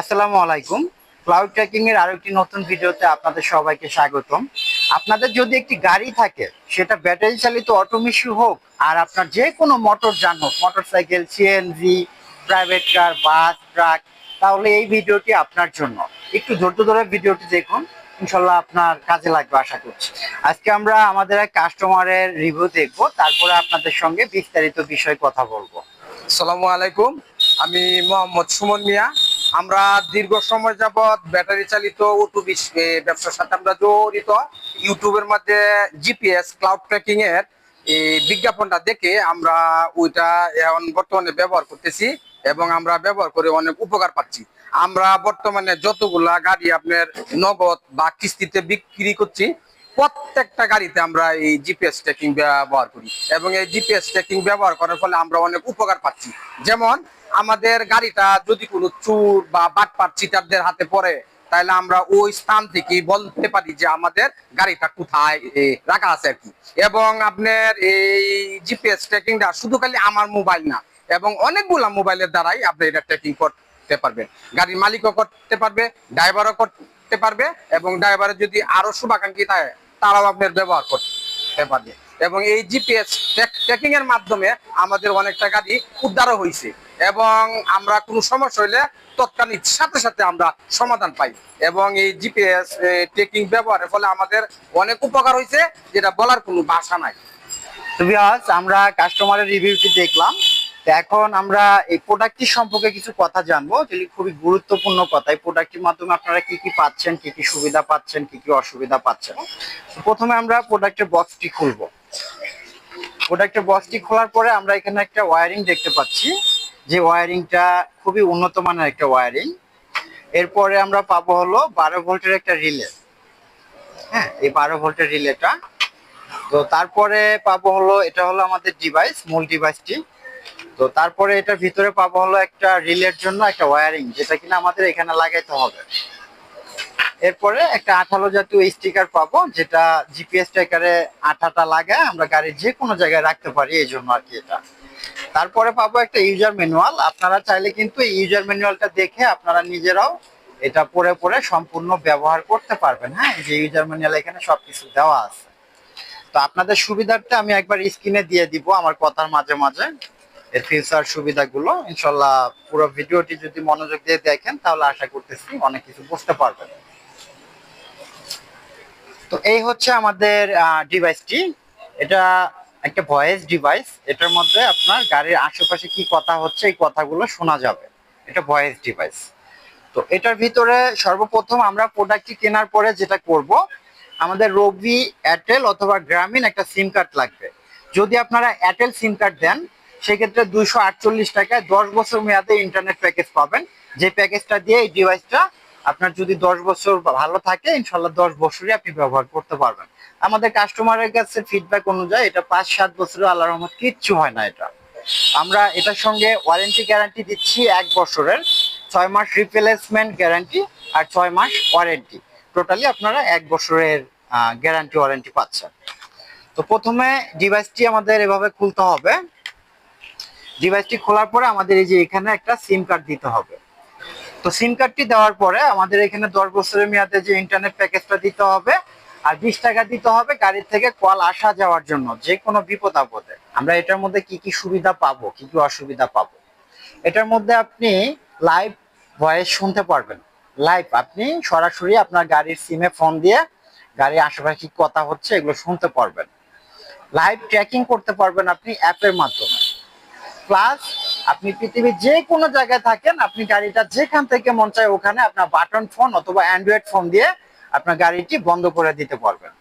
আসসালামু আলাইকুম। Cloud tracking এর আরও একটি নতুন ভিডিওতে আপনাদের সবাইকে স্বাগতম। আপনাদের যদি একটি গাড়ি থাকে, সেটা ব্যাটারি চালিত অটোমেশি হোক, আর আপনার যে কোনো মোটর যান হোক motorcycle CNG private car bus truck তাহলে এই ভিডিওটি আপনার জন্য। একটু ধৈর্য ধরে ভিডিওটি দেখুন ইনশাল্লাহ আপনার কাজে লাগবে আশা করছি। আজকে আমরা আমাদের এক কাস্টমারের রিভিউ দেখব, তারপরে আপনাদের সঙ্গে বিস্তারিত বিষয়ে কথা বলব। সালামু আলাইকুম, আমি মোহাম্মদ সুমন মিয়া আমরা দীর্ঘ সময় যাবৎ ব্যাটারি চালিত অটো ব্যবসার সাথে আমরা জড়িত। ইউটিউবের মধ্যে জিপিএস ক্লাউড ট্র্যাকিং এর বিজ্ঞাপনটা দেখে আমরা ওইটা এখন বর্তমানে ব্যবহার করতেছি এবং আমরা ব্যবহার করে অনেক উপকার পাচ্ছি। আমরা বর্তমানে যতগুলা গাড়ি আপনার নগদ বা কিস্তিতে বিক্রি করছি প্রত্যেকটা গাড়িতে আমরা এই জিপিএস ট্র্যাকিং ব্যবহার করি এবং এই জিপিএস ট্র্যাকিং ব্যবহার করার ফলে আমরা অনেক উপকার পাচ্ছি। যেমন আমাদের গাড়িটা যদি কোনো চুর বা বাটপাট চিটারদের হাতে পড়ে, তাহলে আমরা ওই স্থান থেকে বলতে পারি যে আমাদের গাড়িটা কোথায় রাখা আছে আর কি। এবং আপনার এই জিপিএস ট্র্যাকিংটা শুধু খালি আমার মোবাইল না, এবং অনেকগুলা মোবাইলের দ্বারাই আপনি এটা ট্র্যাকিং করতে পারবেন। গাড়ির মালিকও করতে পারবে ড্রাইভারও করতে পারবে, এবং ড্রাইভারের যদি আরও শুভাকাঙ্ক্ষী থাকে তারাও আপনার ব্যবহার করতে পারবে এবং এই জিপিএস ট্র্যাকিং এর মাধ্যমে আমাদের অনেকটা গাড়ি উদ্ধারও হয়েছে এবং আমরা কোনো সমস্যা হইলে তৎকালীন সাথে সাথে আমরা সমাধান পাই। এবং এই জিপিএস ট্রেকিং ব্যবহারের ফলে আমাদের অনেক উপকার হয়েছে যেটা বলার কোনো ভাষা নাই। আমরা কাস্টমারের রিভিউটি দেখলাম। এখন আমরা এই প্রোডাক্টটি সম্পর্কে কিছু কথা জানব যেগুলি খুবই গুরুত্বপূর্ণ কথা। এই প্রোডাক্টটির মাধ্যমে আপনারা কি কি পাচ্ছেন, কি কি সুবিধা পাচ্ছেন, কি কি অসুবিধা পাচ্ছেন? প্রথমে আমরা প্রোডাক্টের বক্সটি খুলবো। প্রোডাক্টের বক্সটি খোলার পরে আমরা এখানে একটা ওয়্যারিং দেখতে পাচ্ছি। যে ওয়্যারিংটা খুবই উন্নত মানের একটা ওয়্যারিং এরপরে আমরা পাবো হলো বারো ভোল্টের একটা রিলে হ্যাঁ এই বারো ভোল্টের রিলেটা তো তারপরে পাবো হলো, এটা হলো আমাদের ডিভাইস মূল ডিভাইসটি তো তারপরে এটার ভিতরে পাবো হলো একটা রিলের জন্য একটা ওয়্যারিং যেটা কিনা আমাদের এখানে লাগাইতে হবে। এরপরে একটা আঠালো জাতীয় স্টিকার পাবো, যেটা জিপিএস ট্র্যাকারে আঠাটা লাগায় আমরা গাড়ির যে কোনো জায়গায় রাখতে পারি, এই জন্য আর কি এটা। তারপরে পাবো একটা ইউজার ম্যানুয়াল, আপনারা চাইলে কিন্তু এই ইউজার ম্যানুয়ালটা দেখে আপনারা নিজেরাও এটা পরে পরে সম্পূর্ণ ব্যবহার করতে পারবেন হ্যাঁ? যে ইউজার ম্যানুয়াল এখানে সবকিছু দেওয়া আছে। তো আপনাদের সুবিধার্থে আমি একবার স্ক্রিনে দিয়ে দিব আমার কথার মাঝে মাঝে। এর ফিউচার সুবিধাগুলো, ইনশাল্লাহ পুরো ভিডিওটি যদি মনোযোগ দিয়ে দেখেন, তাহলে আশা করতেছি অনেক কিছু বুঝতে পারবেন। তো এই হচ্ছে আমাদের ডিভাইসটি এটা একটা ভয়েস ডিভাইস এটার মধ্যে আপনার গাড়ির আশেপাশে কি কথা হচ্ছে, এই কথাগুলো শোনা যাবে। এটা ভয়েস ডিভাইস তো এটার ভিতরে সর্বপ্রথম আমরা প্রোডাক্টটি কেনার পরে যেটা করব, আমাদের রবি এয়ারটেল অথবা গ্রামীণ একটা সিম কার্ড লাগবে। যদি আপনারা এয়ারটেল সিম কার্ড দেন সেক্ষেত্রে দুইশো আটচল্লিশ টাকায় দশ বছর মেয়াদে ইন্টারনেট প্যাকেজ পাবেন। যে প্যাকেজটা দিয়ে এই ডিভাইসটা আপনার যদি দশ বছর ভালো থাকে, ইনশাল্লাহ দশ বছরই আপনি ব্যবহার করতে পারবেন। আমাদের কাস্টমারের কাছে ফিডব্যাক অনুযায়ী এটা পাঁচ সাত বছরে আল্লাহ রহমত কিচ্ছু হয় না এটা। আমরা এটার সঙ্গে ওয়ারেন্টি গ্যারান্টি দিচ্ছি এক বছরের। ছয় মাস রিপ্লেসমেন্ট গ্যারান্টি আর ছয় মাস ওয়ারেন্টি টোটালি আপনারা এক বছরের গ্যারান্টি ওয়ারেন্টি পাচ্ছেন। তো প্রথমে ডিভাইসটি আমাদের এভাবে খুলতে হবে। ডিভাইসটি খোলার পরে আমাদের এই যে এখানে একটা সিম কার্ড দিতে হবে। তো সিম কার্ডটি দেওয়ার পরে আমাদের এখানে দশ বছরের মেয়াদে যে ইন্টারনেট প্যাকেজটা দিতে হবে, আর বিশ টাকা দিতে হবে গাড়ির থেকে কল আসা যাওয়ার জন্য, যে কোনো বিপদ আপদে। আমরা এটার মধ্যে কি কি সুবিধা পাবো, কি কি অসুবিধা পাবো? এটার মধ্যে আপনি লাইভ ভয়েস শুনতে পারবেন। লাইভ আপনি সরাসরি আপনার গাড়ির সিমে ফোন দিয়ে গাড়ির আশেপাশে কি কথা হচ্ছে এগুলো শুনতে পারবেন। লাইভ ট্র্যাকিং করতে পারবেন আপনি অ্যাপের মাধ্যমে। প্লাস আপনি পৃথিবীর যে কোনো জায়গায় থাকেন, আপনি গাড়িটা যেখান থেকে মন চায় ওখানে আপনার বাটন ফোন অথবা অ্যান্ড্রয়েড ফোন দিয়ে আপনার গাড়িটি বন্ধ করে দিতে পারবেন।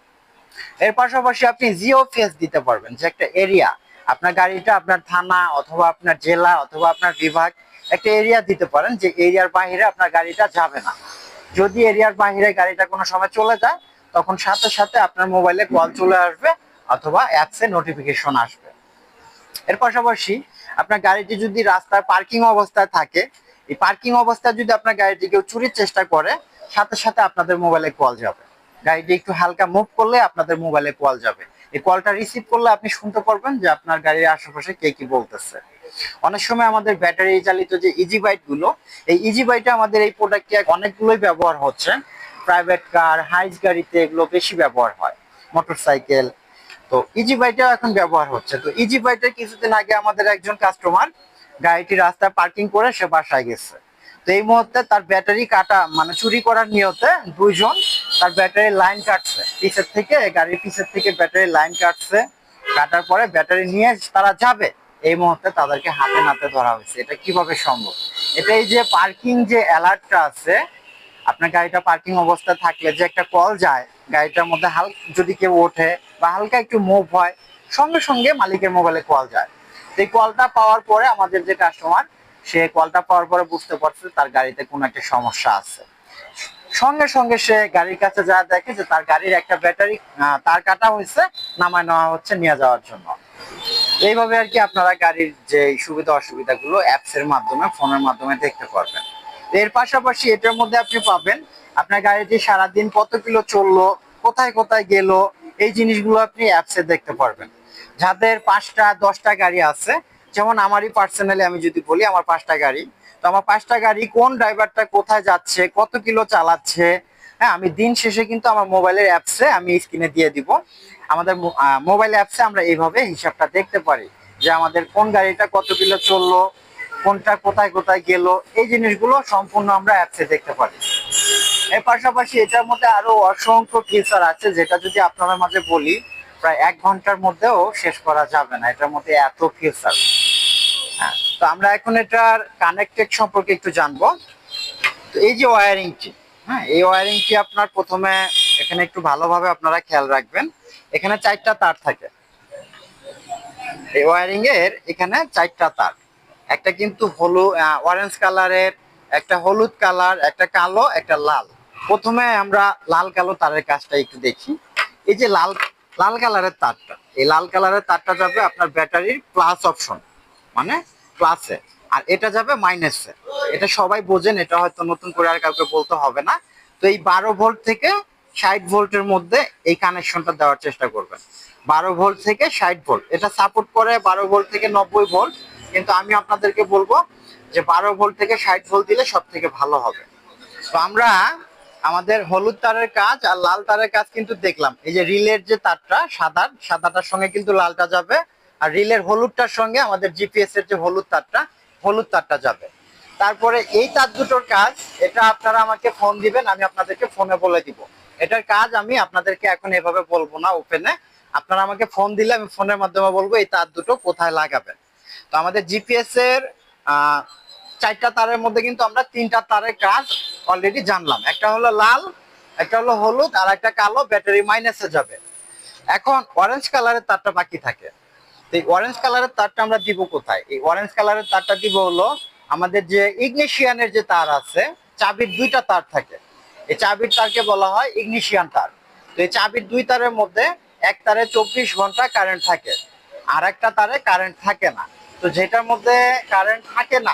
এর পাশাপাশি আপনি জিও ফেস দিতে পারবেন, যে একটা এরিয়া আপনার গাড়িটা আপনার থানা অথবা আপনার জেলা অথবা আপনার বিভাগ একটা এরিয়া দিতে পারেন, যে এরিয়ার বাহিরে আপনার গাড়িটা যাবে না। যদি এরিয়ার বাহিরে গাড়িটা কোনো সময় চলে যায়, তখন সাথে সাথে আপনার মোবাইলে কল চলে আসবে অথবা অ্যাপসে নোটিফিকেশন আসবে। এর পাশাপাশি আপনার গাড়িটি যদি রাস্তায় পার্কিং অবস্থায় থাকে, এই পার্কিং অবস্থায় যদি আপনার গাড়িটি কেউ চুরির চেষ্টা করে, সাথে সাথে আপনাদের মোবাইলে কল যাবে। গাড়িটি একটু হালকা মুভ করলে আপনাদের মোবাইলে কল যাবে। এই কলটা রিসিভ করলে আপনি শুনতে পারবেন যে আপনার গাড়ির আশেপাশে কে কি বলতেছে। অনেক সময় আমাদের ব্যাটারি চালিত যে ইজি বাইকগুলো, এই ইজি বাইটে আমাদের এই প্রোডাক্টটি অনেকগুলোই ব্যবহার হচ্ছে। প্রাইভেট কার হাইজ গাড়িতে এগুলো বেশি ব্যবহার হয়। মোটরসাইকেল তো ইজি বাইটা এখন ব্যবহার হচ্ছে। তো ইজি বাইটা কিছুদিন আগে আমাদের একজন কাস্টমার গাড়িটি রাস্তায় পার্কিং করে সে বাসায় গেছে। তো এই মুহূর্তে তার ব্যাটারি কাটা মানে চুরি করার নিয়তে দুইজন তার ব্যাটারি লাইন কাটছে। পিছের থেকে, গাড়ির পিছের থেকে ব্যাটারি লাইন কাটছে। কাটার পরে ব্যাটারি নিয়ে তারা যাবে। এই মুহূর্তে তাদেরকে হাতে নাতে ধরা হয়েছে। এটা কীভাবে সম্ভব? এটা এই যে পার্কিং যে অ্যালার্টটা আছে, আপনার গাড়িটা পার্কিং অবস্থায় থাকলে যে একটা কল যায় গাড়িটার মধ্যে যদি কেউ ওঠে বা হালকা একটু মুভ হয়, সঙ্গে সঙ্গে মালিকের মোবাইলে কল যায়। এই কলটা পাওয়ার পরে আমাদের যে কাস্টমার সে কলটা পাওয়ার পরে বুঝতে পারছে তার গাড়িতে কোনো একটা সমস্যা আছে। সঙ্গে সঙ্গে সে গাড়ির কাছে যা দেখে যে তার গাড়ির একটা ব্যাটারি তার কাটা হয়েছে, নামায় নেওয়া হচ্ছে নিয়ে যাওয়ার জন্য। এইভাবে আর কি আপনারা গাড়ির যে সুবিধা অসুবিধাগুলো অ্যাপস এর মাধ্যমে ফোনের মাধ্যমে দেখতে পারবেন। এর পাশাপাশি এটার মধ্যে আপনি পাবেন আপনার গাড়িটি সারাদিন কত কিলো চলল, কোথায় কোথায় গেল, এই জিনিসগুলো আপনি অ্যাপসে দেখতে পারবেন। যাদের পাঁচটা, দশটা গাড়ি আছে, যেমন আমারই পার্সোনালি আমি যদি বলি, আমার পাঁচটা গাড়ি। তো আমার পাঁচটা গাড়ি কোন ড্রাইভারটা কোথায় যাচ্ছে, কত কিলো চালাচ্ছে হ্যাঁ আমি দিন শেষে কিন্তু আমার মোবাইলের অ্যাপসে আমি স্ক্রিনে দিয়ে দিব। আমাদের মোবাইল অ্যাপসে আমরা এইভাবে হিসাবটা দেখতে পারি যে আমাদের কোন গাড়িটা কত কিলো চলল, কোনটা কোথায় কোথায় গেল, এই জিনিসগুলো সম্পূর্ণ আমরা অ্যাপসে দেখতে পারি। এর পাশাপাশি এটার মধ্যে আরও অসংখ্য ফিচার আছে, যেটা যদি আপনাদের মাঝে বলি, প্রায় এক ঘণ্টার মধ্যেও শেষ করা যাবে না, এটার মধ্যে এত ফিচার হ্যাঁ তো আমরা এখন এটার কানেক্টেড সম্পর্কে একটু জানব। তো এই যে ওয়ারিংটি হ্যাঁ এই ওয়ারিংটি আপনার প্রথমে এখানে একটু ভালোভাবে আপনারা খেয়াল রাখবেন। এখানে চারটা তার থাকে। এই ওয়ারিং এর এখানে চারটা তার। একটা কিন্তু হলুদ অরেঞ্জ কালারের একটা হলুদ কালার একটা কালো, একটা লাল। প্রথমে আমরা লাল কালো তারের কাজটা একটু দেখি। এই যে লাল লাল কালারের তারটা, এই লাল কালারের তারটা যাবে আপনার ব্যাটারির প্লাস অপশন মানে প্লাসে আর এটা যাবে মাইনাসে এটা সবাই বোঝেন, এটা হয়তো নতুন করে আর কাউকে বলতে হবে না। তো এই বারো ভোল্ট থেকে ষাট ভোল্টের মধ্যে এই কানেকশনটা দেওয়ার চেষ্টা করবেন। বারো ভোল্ট থেকে ষাট ভোল্ট, এটা সাপোর্ট করে বারো ভোল্ট থেকে নব্বই ভোল্ট, কিন্তু আমি আপনাদেরকে বলব যে বারো ভোল্ট থেকে ষাট ভোল্ট দিলে সব থেকে ভালো হবে। তো আমরা আমাদের হলুদ তারের কাজ আর লাল তারের কাজ কিন্তু দেখলাম। এই যে রিলের যে তারটা সাদা সাদাটার সঙ্গে কিন্তু লালটা যাবে আর রিলের হলুদটার সঙ্গে আমাদের জিপিএস এর যে হলুদ তারটা হলুদ তারটা যাবে। তারপরে এই তার দুটোর কাজ, এটা আপনারা আমাকে ফোন দিবেন, আমি আপনাদেরকে ফোনে বলে দিব। এটার কাজ আমি আপনাদেরকে এখন এভাবে বলব না ওপেনে আপনারা আমাকে ফোন দিলে আমি ফোনের মাধ্যমে বলব এই তার দুটো কোথায় লাগাবেন। তো আমাদের জিপিএস এর চারটা তারের মধ্যে কিন্তু আমরা তিনটা তারের কাজ অলরেডি জানলাম। একটা হলো লাল, একটা হলো হলুদ, আর একটা কালো ব্যাটারি মাইনাসে যাবে। এখন অরেঞ্জ কালারের তারটা বাকি থাকে। এই অরেঞ্জ কালারের তারটা আমরা দিব কোথায়? এই অরেঞ্জ কালারের তারটা দিব হলো আমাদের যে ইগনিশিয়ানের যে তার আছে, চাবির দুইটা তার থাকে। এই চাবির তারকে বলা হয় ইগনিশিয়ান তার। তো এই চাবির দুই তারের মধ্যে এক তারে চব্বিশ ঘণ্টা কারেন্ট থাকে। আর একটা তারে কারেন্ট থাকে না। তো যেটার মধ্যে কারেন্ট থাকে না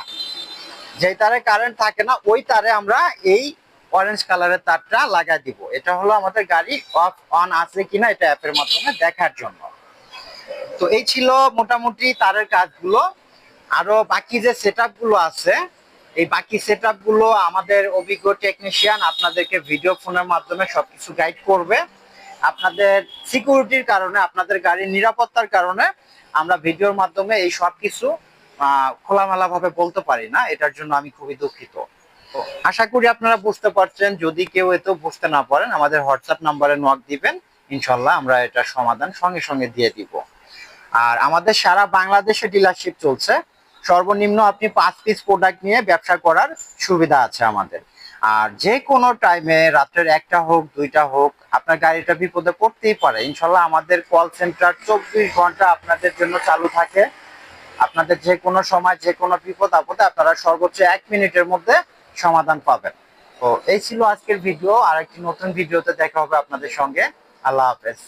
যে তারে কারেন্ট থাকে না, ওই তারে আমরা এই অরেঞ্জ কালারের তারটা লাগাই দিব। এটা হলো আমাদের গাড়ি অফ অন আছে কিনা এটা অ্যাপের মাধ্যমে দেখার জন্য। তো এই ছিল মোটামুটি তারের কাজগুলো। আরও বাকি যে সেটগুলো আছে, এই বাকি সেটগুলো আমাদের অভিজ্ঞ টেকনিশিয়ান আপনাদেরকে ভিডিও ফোনের মাধ্যমে সবকিছু গাইড করবে। আপনাদের সিকিউরিটির কারণে, আপনাদের গাড়ির নিরাপত্তার কারণে আমরা ভিডিওর মাধ্যমে এই সবকিছু খোলামেলা ভাবে বলতে পারি না, এটার জন্য আমি খুবই দুঃখিত। তো আশা করি আপনারা বুঝতে পারছেন, যদি কেউ এত বুঝতে না পারেন, আমাদের হোয়াটসঅ্যাপ নাম্বারে নক দিবেন ইনশাল্লাহ আমরা এটার সমাধান সঙ্গে সঙ্গে দিয়ে দিব। আর আমাদের সারা বাংলাদেশে ডিলারশিপ চলছে। সর্বনিম্ন আপনি পাঁচ পিস প্রোডাক্ট নিয়ে ব্যবসা করার সুবিধা আছে আমাদের। আর যে কোনো টাইমে রাত্রের একটা হোক, দুইটা হোক, আপনার গাড়িটা বিপদে পড়তেই পারে। ইনশাল্লাহ আমাদের কল সেন্টার চব্বিশ ঘণ্টা আপনাদের জন্য চালু থাকে। আপনাদের যে কোনো সময়, যে কোনো বিপদ আপদে আপনারা সর্বোচ্চ এক মিনিটের মধ্যে সমাধান পাবেন। তো এই ছিল আজকের ভিডিও। আর একটি নতুন ভিডিওতে দেখা হবে আপনাদের সঙ্গে। আল্লাহ হাফেজ।